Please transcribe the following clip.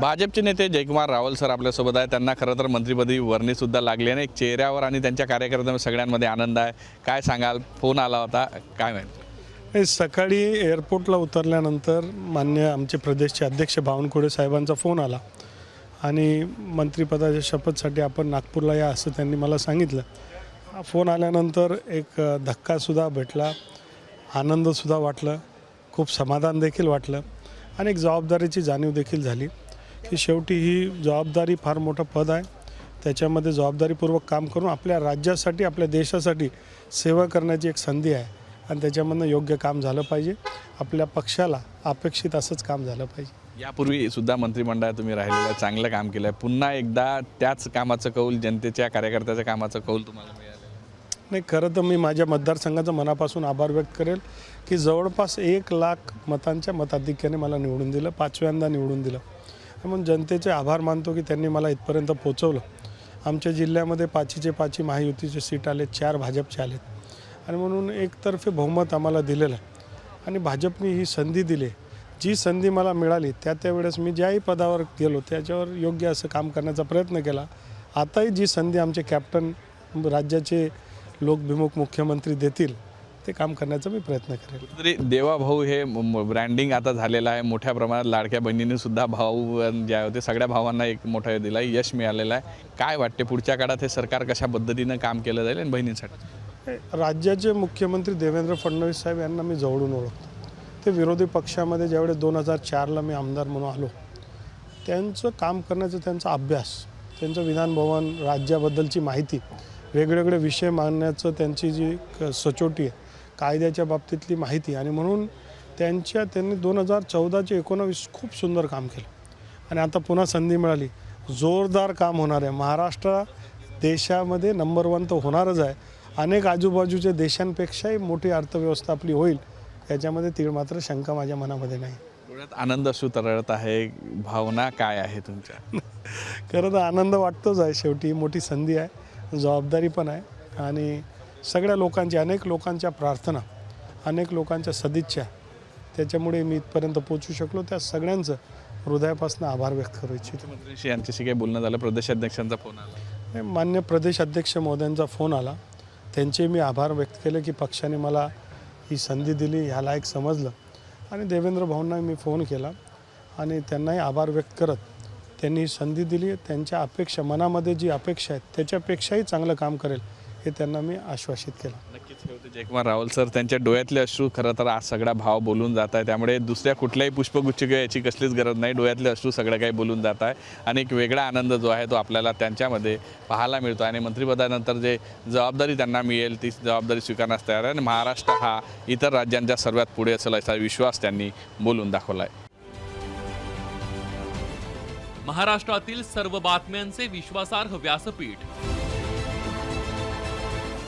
भाजपचे नेते जयकुमार रावल सर आपल्यासोबत आहे त्यांना खरं तर मंत्रीपदी वर्णीसुद्धा लागली आहे आणि एक चेहऱ्यावर आणि त्यांच्या कार्यकर्त्यांवर सगळ्यांमध्ये आनंद आहे. काय सांगाल? फोन आला होता. काय माहिती? सकाळी एअरपोर्टला उतरल्यानंतर मान्य आमचे प्रदेशचे अध्यक्ष बावनकुळे साहेबांचा फोन आला. आणि मंत्रिपदाच्या शपथसाठी आपण नागपूरला या असं त्यांनी मला सांगितलं. फोन आल्यानंतर एक धक्कासुद्धा भेटला. आनंदसुद्धा वाटलं. खूप समाधान देखील वाटलं. आणि एक जबाबदारीची जाणीव देखील झाली. की शेवटी ही जबाबदारी फार मोठं पद आहे. त्याच्यामध्ये जबाबदारीपूर्वक काम करून आपल्या राज्यासाठी आपल्या देशासाठी सेवा करण्याची एक संधी आहे. आणि त्याच्यामधनं योग्य काम झालं पाहिजे. आपल्या पक्षाला अपेक्षित असंच काम झालं पाहिजे. यापूर्वी सुद्धा मंत्रिमंडळात तुम्ही राहिलेलं चांगलं काम केलं आहे पुन्हा एकदा त्याच कामाचं कौल जनतेच्या कार्यकर्त्याच्या कामाचं कौल तुम्हाला मिळालं? नाही खरं तर मी माझ्या मतदारसंघाचा मनापासून आभार व्यक्त करेल की जवळपास एक लाख मतांच्या मताधिक्याने मला निवडून दिलं पाचव्यांदा निवडून दिलं. म्हणून जनतेचे आभार मानतो की त्यांनी मला इथपर्यंत पोचवलं आमच्या जिल्ह्यामध्ये पाचीचे पाची महायुतीचे सीट आले चार भाजपचे आलेत. आणि म्हणून एकतर्फे बहुमत आम्हाला दिलेलं आहे. आणि भाजपने ही संधी दिली जी संधी मला मिळाली त्या त्यावेळेस मी ज्याही पदावर गेलो त्याच्यावर योग्य असं काम करण्याचा प्रयत्न केला. आताही जी संधी आमचे कॅप्टन राज्याचे लोकभिमुख मुख्यमंत्री देतील ते काम करण्याचा मी प्रयत्न करेल. तरी देवाभाऊ हे ब्रँडिंग आता झालेलं आहे. मोठ्या प्रमाणात लाडक्या बहिणीने सुद्धा भाऊ जे होते सगळ्या भावांना एक मोठं दिलं आहे यश मिळालेलं आहे. काय वाटते पुढच्या काळात हे सरकार कशा पद्धतीनं काम केलं जाईल आणि बहिणींसाठी? राज्याचे मुख्यमंत्री देवेंद्र फडणवीस साहेब यांना मी जवळून ओळखतो. ते विरोधी पक्षामध्ये ज्यावेळेस दोन हजार चारला मी आमदार म्हणून आलो त्यांचं काम करण्याचा त्यांचा अभ्यास त्यांचं विधानभवन राज्याबद्दलची माहिती वेगवेगळे विषय मांडण्याचं त्यांची जी क- सचोटी आहे कायद्याच्या बाबतीतली माहिती. आणि म्हणून त्यांच्या त्यांनी दोन हजार चौदाचे एकोणावीस खूप सुंदर काम केलं. आणि आता पुन्हा संधी मिळाली. जोरदार काम होणार आहे. महाराष्ट्र देशामध्ये नंबर वन तर होणारच आहे. अनेक आजूबाजूच्या देशांपेक्षाही मोठी अर्थव्यवस्था आपली होईल याच्यामध्ये तीळ मात्र शंका माझ्या मनामध्ये नाही. डोळ्यात आनंद असू तरळत आहे. भावना काय आहे तुमच्या? खरं तर आनंद वाटतोच आहे शेवटी. मोठी संधी आहे. जबाबदारी पण आहे. आणि सगळ्या लोकांची अनेक लोकांच्या प्रार्थना अनेक लोकांच्या सदिच्छा त्याच्यामुळे मी इथपर्यंत पोचू शकलो. त्या सगळ्यांचं हृदयापासून आभार व्यक्त करू इच्छितो. यांच्याशी काही बोलणं झालं प्रदेशाध्यक्षांचा फोन आला. मान्य प्रदेश अध्यक्ष महोदयांचा फोन आला. त्यांचे मी आभार व्यक्त केले की पक्षाने मला ही संधी दिली ह्या लायक समजलं. आणि देवेंद्र भाऊंना मी फोन केला आणि त्यांनाही आभार व्यक्त करत त्यांनी ही संधी दिली. त्यांच्या अपेक्षा मनामध्ये जी अपेक्षा आहेत त्याच्यापेक्षाही चांगलं काम करेल हे त्यांना मी आश्वासित केलं. नक्कीच हे होते. जयकुमार रावल सर त्यांच्या डोळ्यातले अश्रू खरं तर आज सगळा भाव बोलून जात आहे. त्यामुळे दुसऱ्या कुठल्याही पुष्पगुच्छ किंवा याची कसलीच गरज नाही. डोळ्यातले अश्रू सगळं काही बोलून जात आहे. आणि एक वेगळा आनंद जो आहे तो आपल्याला त्यांच्यामध्ये पाहायला मिळतो. आणि मंत्रिपदानंतर जे जबाबदारी त्यांना मिळेल ती जबाबदारी स्वीकारण्यास तयार आहे. आणि महाराष्ट्र हा इतर राज्यांच्या सर्वात पुढे असेल असा विश्वास त्यांनी बोलून दाखवला आहे महाराष्ट्रातील सर्व बातम्यांचे विश्वासार्ह व्यासपीठ